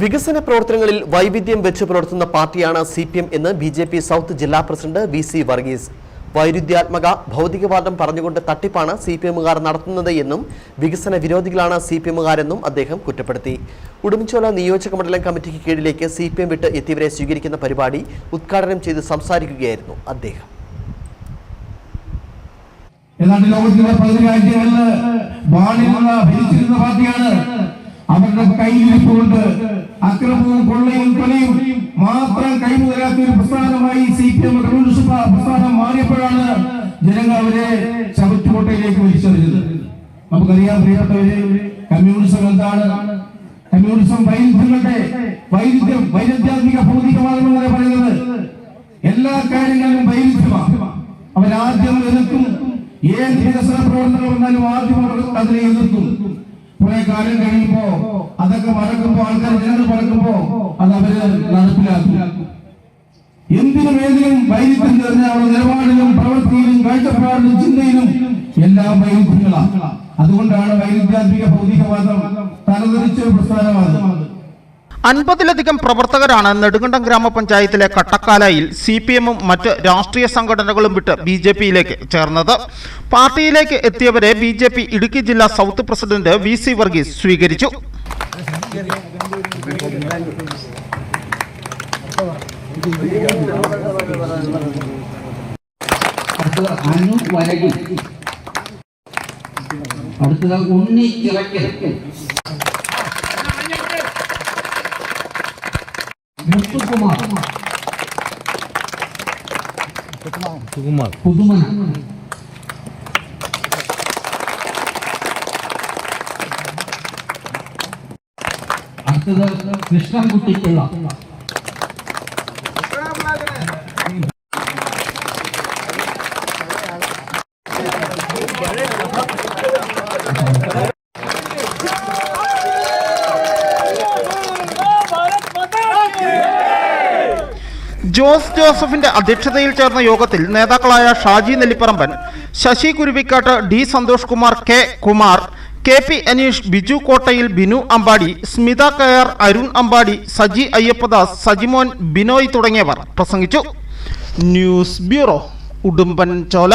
വികസന പ്രവർത്തനങ്ങളിൽ വൈവിധ്യം വെച്ച് പുലർത്തുന്ന പാർട്ടിയാണ് സി പി എം എന്ന് ബി ജെ പി സൗത്ത് ജില്ലാ പ്രസിഡന്റ് വി സി വർഗീസ്. വൈരുദ്ധ്യാത്മക ഭൗതികവാദം പറഞ്ഞുകൊണ്ട് തട്ടിപ്പാണ് സി പി എമ്മുകാർ നടത്തുന്നത് എന്നും വികസന വിരോധികളാണ് സി പി എമ്മുകാരെന്നും അദ്ദേഹം കുറ്റപ്പെടുത്തി. ഉടുമ്പൻചോല നിയോജക മണ്ഡലം കമ്മിറ്റിക്ക് കീഴിലേക്ക് സി പി എം വിട്ട് എത്തിയവരെ സ്വീകരിക്കുന്ന പരിപാടി ഉദ്ഘാടനം ചെയ്ത് സംസാരിക്കുകയായിരുന്നു അദ്ദേഹം. ഏതാണ്ട് ലോകത്തിലെ പല രാജ്യങ്ങളിൽ വാണിരുന്ന ഭരിച്ചിരുന്ന പാർട്ടിയാണ് അവരുടെ കയ്യിലിരിപ്പുകൊണ്ട് അക്രമവും കൊള്ളയും കൊലയും മാത്രം കൈമുതലാത്ത ഒരു പ്രസ്ഥാനമായി സി പി എം പ- പ്രസ്ഥാനം മാറിയപ്പോഴാണ് ജനങ്ങൾ അവരെ ചവറ്റുകോട്ടയിലേക്ക് വലിച്ചെറിഞ്ഞത്. നമുക്കറിയാം പ്രിയപ്പെട്ടവരെ കമ്മ്യൂണിസം എന്താണ്? കമ്മ്യൂണിസം വൈരുദ്ധ്യങ്ങളുടെ വൈരുദ്ധ്യം വൈരുദ്ധ്യാത്മിക ഭൗതികവാദം പറയുന്നത്? എല്ലാ കാര്യങ്ങളിലും വൈരുദ്ധ്യമാണ്. അവരാദ്യം എതിർക്കും ഏത് വികസന പ്രവർത്തനം വന്നാലും ആദ്യം അവർ അതിനെ എതിർക്കും. കുറെ കാലം കഴിയുമ്പോ അതൊക്കെ മറക്കുമ്പോ ആൾക്കാർ ജനങ്ങൾ മറക്കുമ്പോ അത് അവർ നടപ്പിലാക്കും. എന്തിനും ഏതിനും വൈരുദ്ധ്യം നിറഞ്ഞ അവരുടെ നിലപാടിലും പ്രവൃത്തിയിലും കാഴ്ചപ്പാടിലും ചിന്തയിലും എല്ലാം വൈരുദ്ധ്യങ്ങളാണ് അതുകൊണ്ടാണ് വൈരുദ്ധ്യാത്മിക ഭൗതികവാദം തലതിരിച്ച ഒരു പ്രസ്ഥാനമാണ് അൻപതിലധികം പ്രവർത്തകരാണ് നെടുങ്കണ്ടം ഗ്രാമപഞ്ചായത്തിലെ കട്ടക്കാലയിൽ സി പി എമ്മും മറ്റ് രാഷ്ട്രീയ സംഘടനകളും വിട്ട് ബി ജെ പിയിലേക്ക് ചേർന്നത്. പാർട്ടിയിലേക്ക് എത്തിയവരെ ബി ജെ പി ഇടുക്കി ജില്ലാ south president V C Varghese സ്വീകരിച്ചു. അടുത്തത് ഉണ്ണി വരകി അടുത്തത് ഉണ്ണി ചിറക്കൽ മുത്തുകുമാർ പുതുമന അടുത്തത് കൃഷ്ണൻകുട്ടിപ്പിള്ള ജോസ് ജോസഫിന്റെ അധ്യക്ഷതയിൽ ചേർന്ന യോഗത്തിൽ നേതാക്കളായ Shaji Nellipparamban Sasi Kuruvikkattu D Santhosh Kumar K Kumar K P Aneesh Biju Kottayil Binu Ambadi Smitha കയർ അരുൺ അമ്പാടി സജി അയ്യപ്പദാസ് സജിമോൻ ബിനോയ് തുടങ്ങിയവർ പ്രസംഗിച്ചു. ന്യൂസ് ബ്യൂറോ ഉടുമ്പൻ ചോല